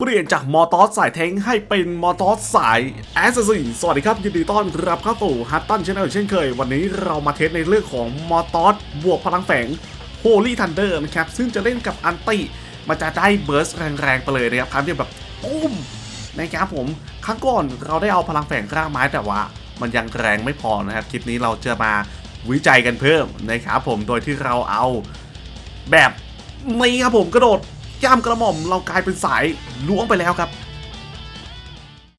เปลี่ยนจากมอตอสสายแทงให้เป็นมอตอสสายแอสซัสสวัสดีครับ ยินดีต้อนรับเข้าสู่ฮัตตันช n แนลเช่นเคย วันนี้เรามาเทสในเรื่องของมอตอสบวกพลังแฝงโฮลี่ทันเดอร์นะครับ ซึ่งจะเล่นกับอันติมันจะได้เบิร์สแรงๆไปเลยนะครับครั้งเดียวแบบปุ้มนะครับผมครั้งก่อนเราได้เอาพลังแฝงร่างไม้แต่ว่า มันยังแรงไม่พอนะครับคลิปนี้เราจะมาวิจัยกันเพิ่มนะครับผมโดยที่เราเอาแบบนี้ครับผมกระโดด ย่ามกระหม่อมเรากลายเป็นสายล้วงไปแล้วครับ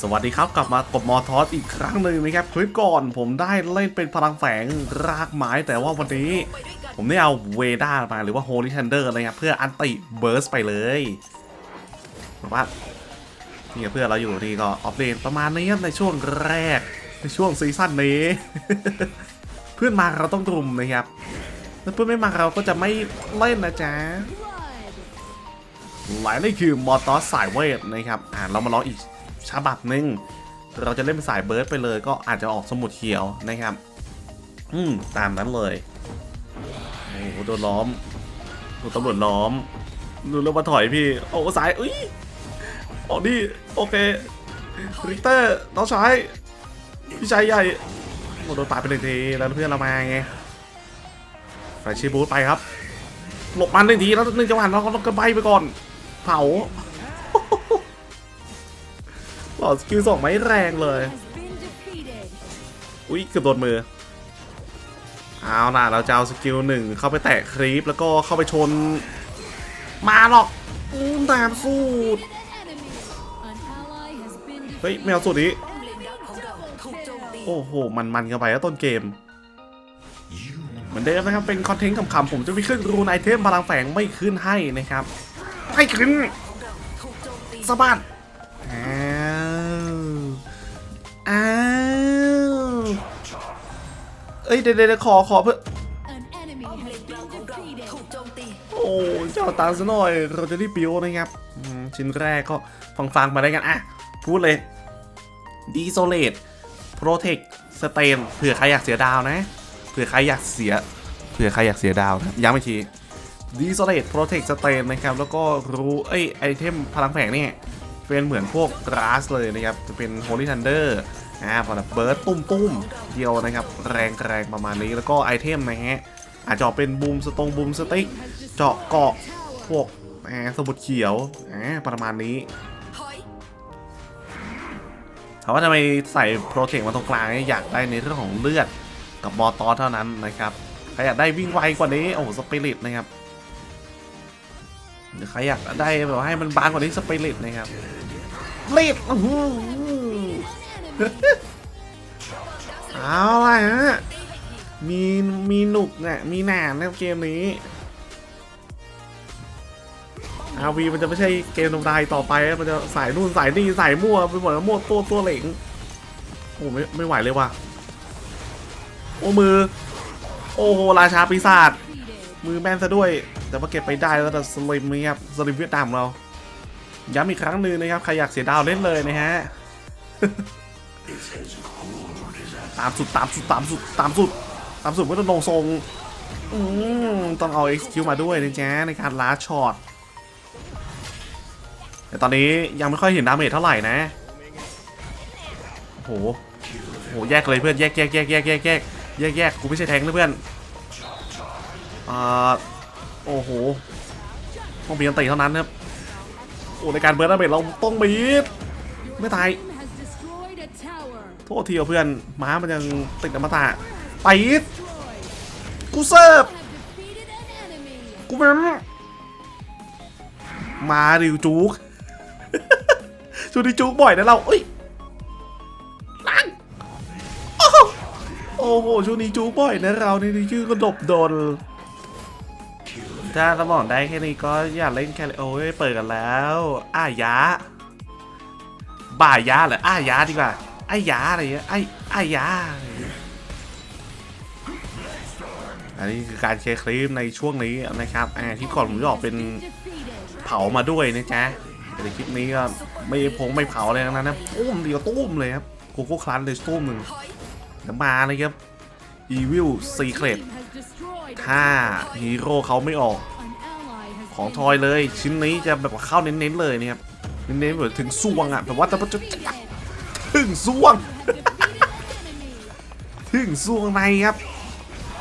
สวัสดีครับ กลับมากับมอทอสอีกครั้งหนึ่งนะครับคลิปก่อนผมได้เล่นเป็นพลังแฝงรากไม้แต่ว่าวันนี้ ผมได้เอาเวด้ามาหรือว่าโฮลิทันเดอร์นะครับเพื่ออันติเบิร์สไปเลยแบบว่านี่เพื่อนเราอยู่นี่ก็ออฟเลนประมาณนี้ในช่วงแรกในช่วงซีซั่นนี้ เพื่อนมาเราต้องรุมนะครับถ้าเพื่อนไม่มาเราก็จะไม่เล่นนะจ๊ะหลายนี่คือมอตอสสายเวทนะครับอ่าเรามาลองอีก ฉบับหนึ่งเราจะเล่นเป็นสายเบิร์ดไปเลยก็อาจจะออกสมุดเขียวนะครับ อืมตามนั้นเลยโอ้โหโดนล้อมถูกตำรวจล้อมดูแล้วมาถอยพี่โอ้สายอุ้ยโอ้นี่โอเคริกเตอร์น้องชายพี่ชายใหญ่โอ้โดนปาดไปหนึ่งทีแล้วเพื่อนเรามาไงไฟชีบูทไปครับหลบมันหนึ่งทีแล้วหนึ่งจังหวะเราก็ต้องกระใบไปก่อน เผา หลอสกิลสองไม่แรงเลย อุ้ยเกือบโดนมือ เอาล่ะ เราจะเอาสกิลหนึ่งเข้าไปแตะครีปแล้วก็เข้าไปชน มาหรอกอืมตามสูตรเฮ้ย defeated. ไม่เอาสูตรนี้ โอ้โห มันมันกันไปแล้วต้นเกมเหมือนเดิมนะครับ เป็นคอนเทนต์ขำๆผมจะไม่ขึ้นรูนไอเทมพลังแฝงไม่ขึ้นให้นะครับ ไม่ขึ้นสะบัด อ้าว เอ้ยเดี๋ยวเดี๋ยวขอขอเพื่อโอ้เจ้าตังซะหน่อย เราจะรีบปิวนะครับชิ้นแรกก็ฟังฟังๆมาได้กัน อะ พูดเลย Desolate Protect Stain เผื่อใครอยากเสียดาวนะ เผื่อใครอยากเสีย เผื่อใครอยากเสียดาวนะย้ำอีกที Desolate Protect Stain นะครับ แล้วก็รู้เอ้ไอเทมพลังแฝงนี่ เป็นเหมือนพวก Grass เลยนะครับ จะเป็น Holy Thunder อ่าพอแบบเบิร์ดตุ้มตุ้มๆเดียวนะครับ แรงแรงประมาณนี้แล้วก็ไอเทมนะฮะอาจจะเป็นบูมสตงบูมสติ๊กเจาะเกาะพวกแหมสมุดเขียวแหมประมาณนี้ถามว่าทำไมใส่โปรเทคมาตรงกลางอยากได้ในเรื่องของเลือดกับมอตอเท่านั้นนะครับใครอยากได้วิ่งไวกว่านี้โอ้สปิริตนะครับหรือใครอยากได้แบบให้มันบางกว่านี้สปิริตนะครับ รีบอื้อหือเอาละฮะมีมีหนุกเนี่ยมีหนานในเกมนี้อาวีมันจะไม่ใช่เกมธรรมดาต่อไป มันจะสายนู่นสายนี่สายมั่วไปหมดแล้วมั่วตัวตัวเหลงโอ้ไม่ไม่ไหวเลยว่ะ โอ้มือ โอ้โหราชาปีศาจมือแม่นซะด้วย แต่ว่าเก็บไปได้แล้วแต่สลิมนี่ครับสลิมเวียดนามเรา ย้ำอีกครั้งหนึ่งนะครับ ใครอยากเสียดาวเล่นเลยนะฮะ ตามสุดตามสุดตามสุดตามสุดตามสุดก็ต้องลงทรงอืมต้องเอา XQ มาด้วยนะจ๊ะในการล้าช็อต แต่ตอนนี้ยังไม่ค่อยเห็นดาเมจเท่าไหร่นะโอ้โหโอ้โหแยกเลยเพื่อนแยกแยกแยกแยกแยกแยกแยกแยกกูไม่ใช่แทงนะเพื่อนอ่าโอ้โหต้องมีอันตีเท่านั้นครับโอ้ในการเบิร์ดดาเมจเราต้องบีบไม่ตาย โทษทีเพื่อนม้ามันยังติดอมตะไปกกูเซิร์ฟกูมันมาดิวจุกชูดิจุกบ่อยนะเราเอ้ยลังโอ้โหโอ้โหชูนี้จุกบ่อยนะเรานี่นี่ชื่อก็ดบดน ถ้าสมองได้แค่นี้ก็อย่าเล่นแค่โอ้ยเปิดกันแล้วอ้ายะบ่ายาเหรออ้ายาดีกว่าไอ้ยาอะไรเงี้ยไอ้ไอ้ยาอะอันนี้คือการเช็คคลิปในช่วงนี้นะครับอ่าที่ก่อนผมจะออกเป็นเผามาด้วยนะจ๊ะแต่ในคลิปนี้ก็ไม่พงไม่เผาอะไรทั้งนั้นนะตุ้มเดียวตุ้มเลยครับโกโก้คลันเลยตุ้มหนึ่งเดี๋ยวมาเลยครับ Evil Secret Team has destroyed a ถ้าฮีโร่เขาไม่ออก ของทอยเลยชิ้นนี้จะแบบว่าเข้าเน้นๆเลยเนี่ยครับเน้นๆแบบถึงซวงอะแบบว่าจะจะถึงซวง ถึงซวงในครับ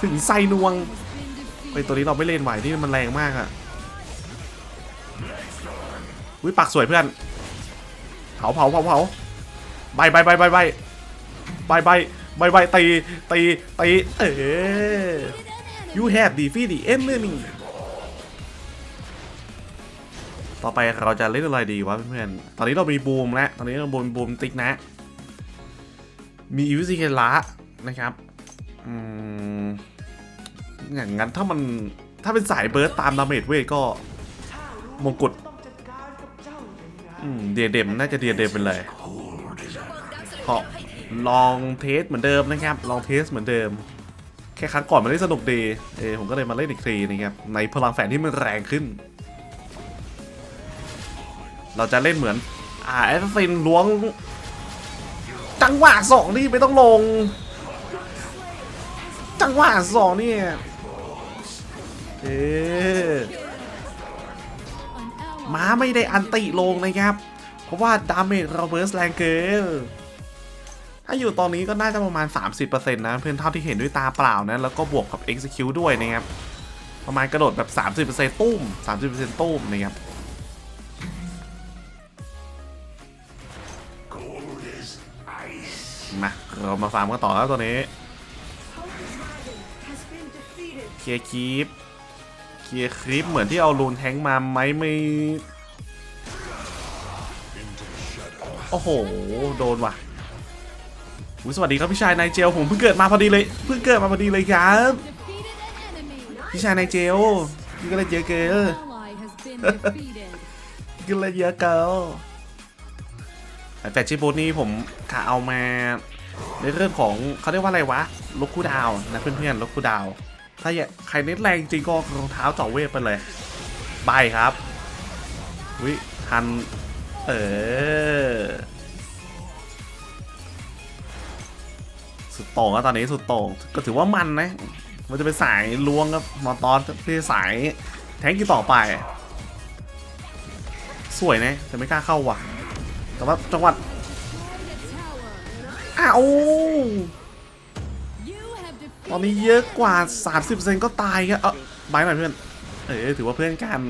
ถึงไซนวงไอตัวนี้เราไม่เล่นไหวนี่มันแรงมากอะวิปักสวยเพื่อนเผาเผาเผาเผาใบใบใบใบใบใบใบใบใบตีตีตีเออ you have defeat the enemy ต่อไปเราจะเล่นอะไรดีวะเพื่อนๆ ตอนนี้เรามีบูมแล้ว ตอนนี้เราบูมบูมติ๊กนะ มีอีวิซิเคละนะครับอืมอย่างนั้นถ้ามันถ้าเป็นสายเบิร์ตตามดาเมจเวทก็มงกุฎเดียเดมน่าจะเดียเดมเป็นเลยขอลองเทสเหมือนเดิมนะครับ ลองเทสเหมือนเดิม ค่ครั้งก่อนมันได้สนุกดี เอผมก็เลยมาเล่นอีกทีนะครับ ในพลังแฝงที่มันแรงขึ้น เราจะเล่นเหมือน อ่าแอสซินล้วง จังหวะสองนี่ไม่ต้องลง จังหวะสองนี่ เอม้าไม่ได้อันติลงนะครับ เพราะว่าดาเมจเราเบิร์สแรงเกิน ถ้าอยู่ตอนนี้ก็น่าจะประมาณ 30%นะเพื่อนเท่าที่เห็นด้วยตาเปล่านะแล้วก็บวกกับ execute ด้วยนะครับประมาณกระโดดแบบ 30%ตุ้ม 30%ตุ้มนะครับมาเรามาฟาร์มกันต่อแล้วตัวนี้เคลียร์คีปเคลียร์คลิปเหมือนที่เอารูนแทงมาไหมไม่โอ้โห โดนว่ะ สวัสดีครับพี่ชายนายเจลผมเพิ่งเกิดมาพอดีเลยเพิ่งเกิดมาพอดีเลยครับพี่ชายนายเจลพี่ก็เลยเยอะเกิน Ally has been defeated. พี่ก็เลยเยอะเกินไอแฟชชิบูนี่ผมกะเอามาในเรื่องของเขาเรียกว่าอะไรวะลกคู่ดาวน์นะเพื่อนๆลกคู่ดาว ถ้าอยากใครเน้นแรงจริงก็รองเท้าเจ่อเวทไปเลยใบครับวิทันเออ สุดโต่งแล้วตอนนี้สุดโต่งก็ถือว่ามันนะ มันจะเป็นสายล้วงครับมอตอนที่สายแทงกี่ต่อไป สวยนะแต่ไม่กล้าเข้าว่ะ แต่ว่าจังหวัดอ้าวตอนนี้เยอะกว่า 30%ก็ตายครับเออใบหน่อยเพื่อน เออถือว่าเพื่อนกัน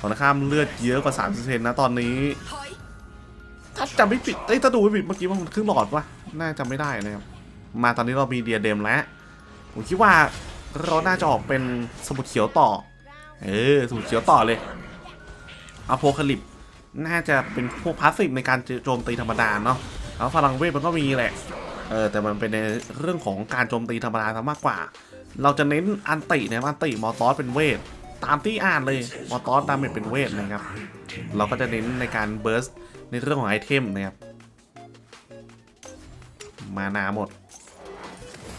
ฝั่งตรงข้ามเลือดเยอะกว่า 30%นะตอนนี้ ถ้าจำไม่ผิดเอ้ยถ้าดูไม่ผิดเมื่อกี้ว่ามันครึ่งหลอดวะ น่าจะไม่ได้นะครับ มาตอนนี้เรามีเดียเดมแล้ว ผมคิดว่าเราน่าจะออกเป็นสมุดเขียวต่อ เออ สมุดเขียวต่อเลยอโพคาลิปน่าจะเป็นพวกพาสซีฟในการโจมตีธรรมดาเนาะแล้วพลังเวทมันก็มีแหละ เออ แต่มันเป็นในเรื่องของการโจมตีธรรมดาซะมากกว่า เราจะเน้นอันตินะอันติมอตอสเป็นเวท ตามที่อ่านเลย มอตอสดาเมจเป็นเวทนะครับ เราก็จะเน้นในการเบิร์สในเรื่องของไอเทมนะครับ มานาหมด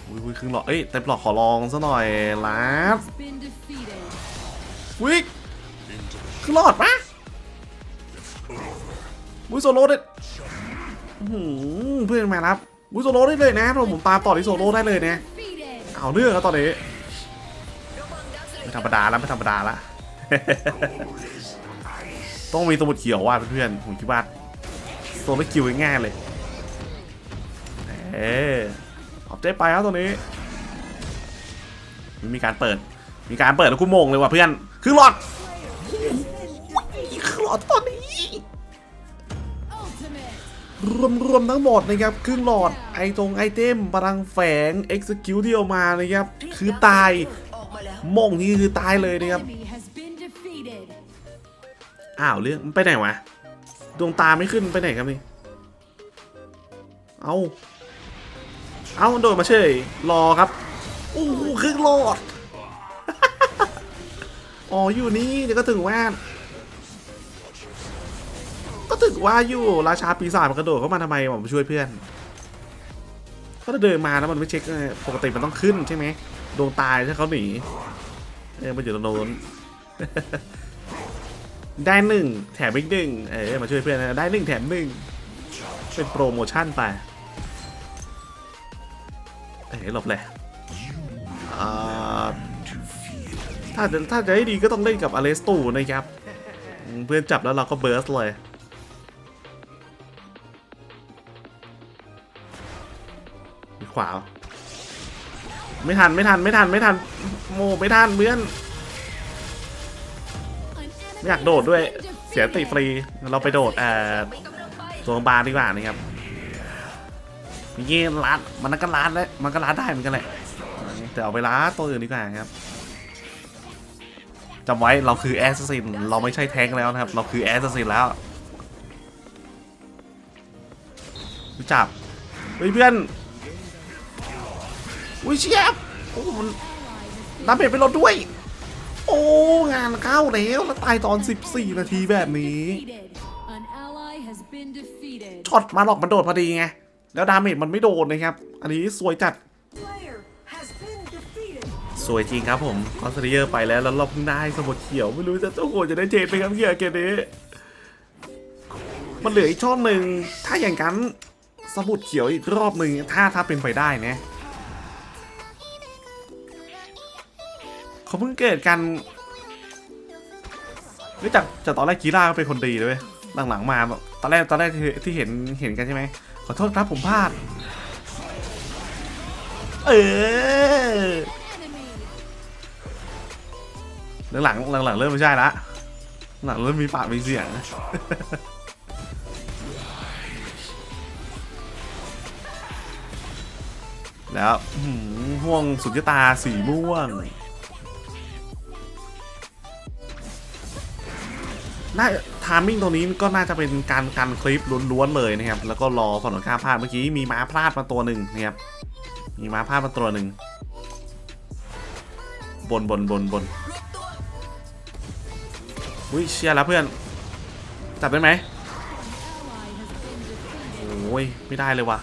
อุ้ยอุ้ยครึ่งหลอดเอ้ยเต็มหลอดขอลองซะหน่อยลับ has been defeated. วิกครึ่งหลอดปะอุ้ยโซโล่ได้อื้อหือเพื่อนมารับอุ้ยโซโล่ได้เลยนะผมตามต่อที่โซโล่ได้เลยนะ Defeated. เอาเรื่องแล้วตอนนี้ไม่ธรรมดาแล้วไม่ธรรมดาละต้องมีสมุดเขียวว่าเพื่อนๆผมคิดว่าโซโลคิวง่ายเลย เออเอาเจ๊ไปแล้วตัวนี้ มีการเปิด มีการเปิดแล้วกูโมงเลยว่ะเพื่อน คือหลอดคือหลอดตอนนี้รวมรวมทั้งหมดนะครับครึ่งหลอดไอตรงไอเทมพลังแฝง execute ที่เอามานะครับ คือตายมาแล้วโมงนี่คือตายเลยนะครับอ้าวเรื่องมันไปไหนวะดวงตาไม่ขึ้นไปไหนครับนี่ เอา เอาโดนมาเฉยรอครับโอ้โหครึ่งหลอดอ๋ออยู่นี่เดี๋ยวก็ถึงว่าก็ถึงว่าอยู่ราชาปีศาจมันกระโดดเข้ามาทำไมผมช่วยเพื่อนก็เดินมาแล้วมันไม่เช็คปกติมันต้องขึ้นใช่ไหมดวงตายถ้าเขาหนีเออมันอยู่ตรงโน้นได้หนึ่งแถมอีกหนึ่งเออมาช่วยเพื่อนนะได้หนึ่งแถมหนึ่งเป็นโปรโมชั่นไป เอ้ยหลบเลยอ่าถ้าจะถ้าจะให้ดีก็ต้องเล่นกับอเลสตูนะครับอืมเพื่อนจับแล้วเราก็เบิร์สเลยขวา ไม่ทันไม่ทันไม่ทันไม่ทันโมไม่ทันเพื่อน An ไม่อยาก enemy โดด has ด้วย been เสียติ defeated. ฟรีเราไปโดดเอ่อตัวบาร์ดีกว่านะครับ เมื่อกี้ร้านมันก็ร้านแล้วมันก็ร้านได้เหมือนกันแหละแต่เอาไปร้านตัวอื่นดีกว่าครับจำไว้เราคือแอสซินเราไม่ใช่แท้งแล้วนะครับ เราคือแอสซินแล้วรู้จับเฮ้ยเพื่อนอุ้ยเชียบโอ้มันน้ำเบ็ดไปรถด้วย โอ้งานเข้าแล้วแล้วตายตอน 14 นาทีแบบนี้ Defeated. An ally has been defeated. ช็อตมาหลอกมันโดดพอดีไง แล้วดาเมจมันไม่โดนนะครับ อันนี้สวยจัด Player has been defeated. สวยจริงครับผมคอนเซเยอร์ไปแล้วแล้วเราเพิ่งได้สมุดเขียว ไม่รู้จะโอ้โหจะได้เจนไปครับเกียร์เกมนี้มันเหลืออีกช่องหนึ่งถ้าอย่างนั้นสมุดเขียวอีกรอบหนึ่งถ้าถ้าเป็นไปได้นะเขาเพิ่งเกิดกันรู้จักจากตอนแรกกีฬาก็เป็นคนดีเลยเว้ยหลังๆมาแบบตอนแรกตอนแรกที่ที่เห็นเห็นกันใช่ไหม ขอโทษครับผมพลาด เออ Enemy. หลังหลังเริ่มไม่ใช่ละหลังเริ่มมีปากมีเสียงแล้วห่วงสุญญตาสีม่วง น่าทามมิ่งตรงนี้ก็น่าจะเป็นการกันคลิปล้วนๆเลยนะครับ แล้วก็รอฝั่งตรงข้ามพลาดเมื่อกี้มีม้าพลาดมาตัวหนึ่งนะครับ มีม้าพลาดมาตัวหนึ่งบนบนบนบนอุ้ยเชียร์แล้วเพื่อน จับได้ไหมโอ้ยไม่ได้เลยว่ะ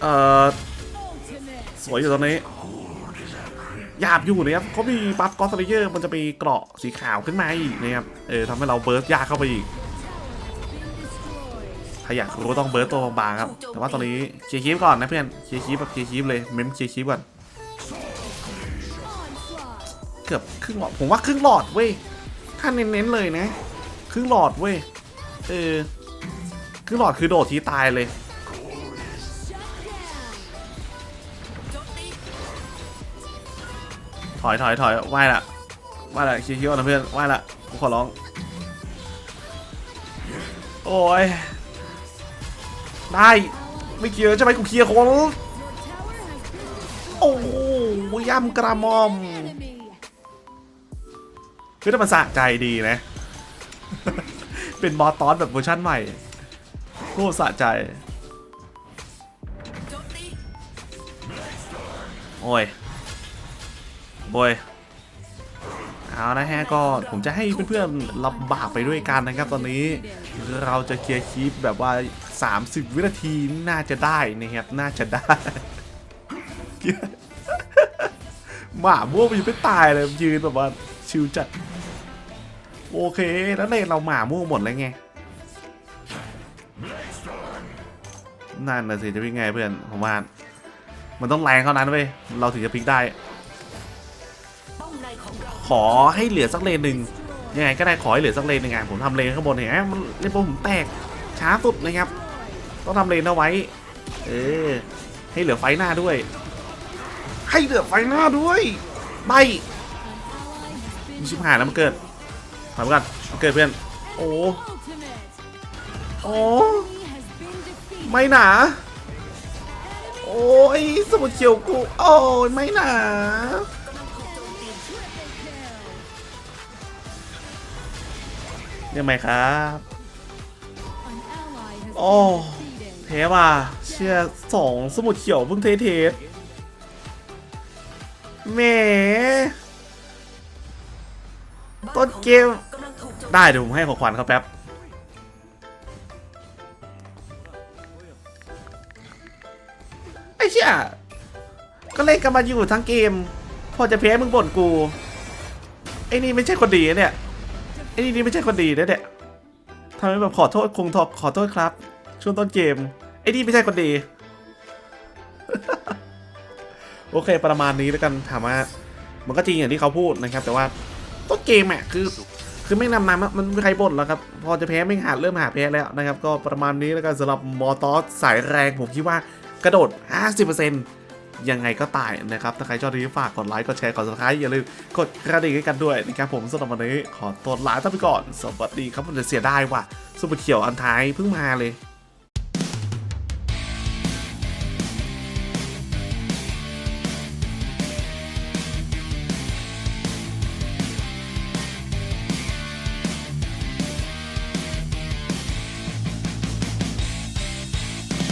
เอ่อสวยอยู่ตรงนี้ หยาบอยู่นะครับเขามีบัฟกอสเลเยอร์มันจะมีเกราะสีขาวขึ้นมาอีกนะครับเออทำให้เราเบิร์สยากเข้าไปอีกถ้าอยากรู้ต้องเบิร์สตัวบางๆครับ แต่ว่าตอนนี้เคลียร์คีฟก่อนนะเพื่อนเคลียร์คีฟแบบเคลียร์คีฟเลยเมมเคลียร์คีฟก่อนเกือบครึ่งหลอดผมว่าครึ่งหลอดเว้ยถ้าเน้นๆเลยนะ ครึ่งหลอดเว้ยเออครึ่งหลอดคือโดดทีตายเลย ถอยถอยถอยไหวละไหวละคลียร์คิวนะเพื่อนไหวละกูขอร้อง โอ้ย ได้ไม่เคลียร์ใช่ไหมกูเคลียร์คนโอ้โหย่ำกระมอมคือถ้ามันสะใจดีนะ เป็นบอสตอนแบบเวอร์ชั่นใหม่โคตรสะใจ โอ้ย โบยเอานะฮะก็ผมจะให้เพื่อนๆลำบบากไปด้วยกันนะครับตอนนี้เราจะเคลียร์คลิปแบบว่า 30 วินาทีน่าจะได้นะครับน่าจะได้หมาม่วงมันยังไม่ตายเลยยืนแบบว่าชิวจัดโอเคแล้วเลนเราหมาม่วงหมดแล้วไงนั่นนะสิจะพลิกไงเพื่อนผมว่ามันต้องแรงเท่านั้นเว้ยเราถึงจะพลิกได้ องเราขอให้เหลือสักเลนหนึ่งยังไงก็ได้ขอให้เหลือสักเลนหนึ่งไงผมทำเลนข้างบนเห็นไหมมันเลนบนผมแตกช้าสุดเลยครับ ต้องทำเลนเอาไว้ เออให้เหลือไฟหน้าด้วย ให้เหลือไฟหน้าด้วยใบ An ally has มี been ชิบหายแล้วมันเกิดถอยมกันมันเกิดเพื่อนโอ้โอ้ไม่หนาโอ้ยสมุดเขียวกูโอ้ยไม่หนา ยังไงครับ An ally has โอ้ been defeated. เทว่ะเชียร์สองสมุดเขียวเพิ่งเทเทสแหมบต้นเกมกำลังถูกโจมได้เดี๋ยวผมให้ของขวัญเขาแป๊บไอ้เชี่ยก็เล่นกันมาอยู่ทั้งเกม พอจะแพ้มึงบ่นกู ไอ้นี่ไม่ใช่คนดีนะเนี่ย ไอ้นี่นี่ไม่ใช่คนดีนะเนี่ยทำไมแบบขอโทษคงทอขอโทษครับ ช่วงต้นเกม ไอ้นี่ไม่ใช่คนดี โอเคประมาณนี้แล้วกันถามว่า มันก็จริงอย่างที่เขาพูดนะครับ แต่ว่าต้นเกมอะคือ คือไม่นำนำมันไม่ใครบ่นแล้วครับ พอจะแพ้ไม่หาเริ่มหาแพ้แล้วนะครับ ก็ประมาณนี้แล้วกันสำหรับมอตอสสายแรงผมคิดว่ากระโดด 50% ยังไงก็ตายนะครับ ถ้าใครชอบนี้ฝากกดไลค์ กดแชร์ กดซับสไคร้อย่าลืมกดกระดิ่งให้กันด้วยนะครับผมสำหรับวันนี้ขอตัวลาท่านไปก่อน สวัสดีครับผมจะเสียดายว่ะซุปเปอร์เขียวอันท้ายเพิ่งมาเลย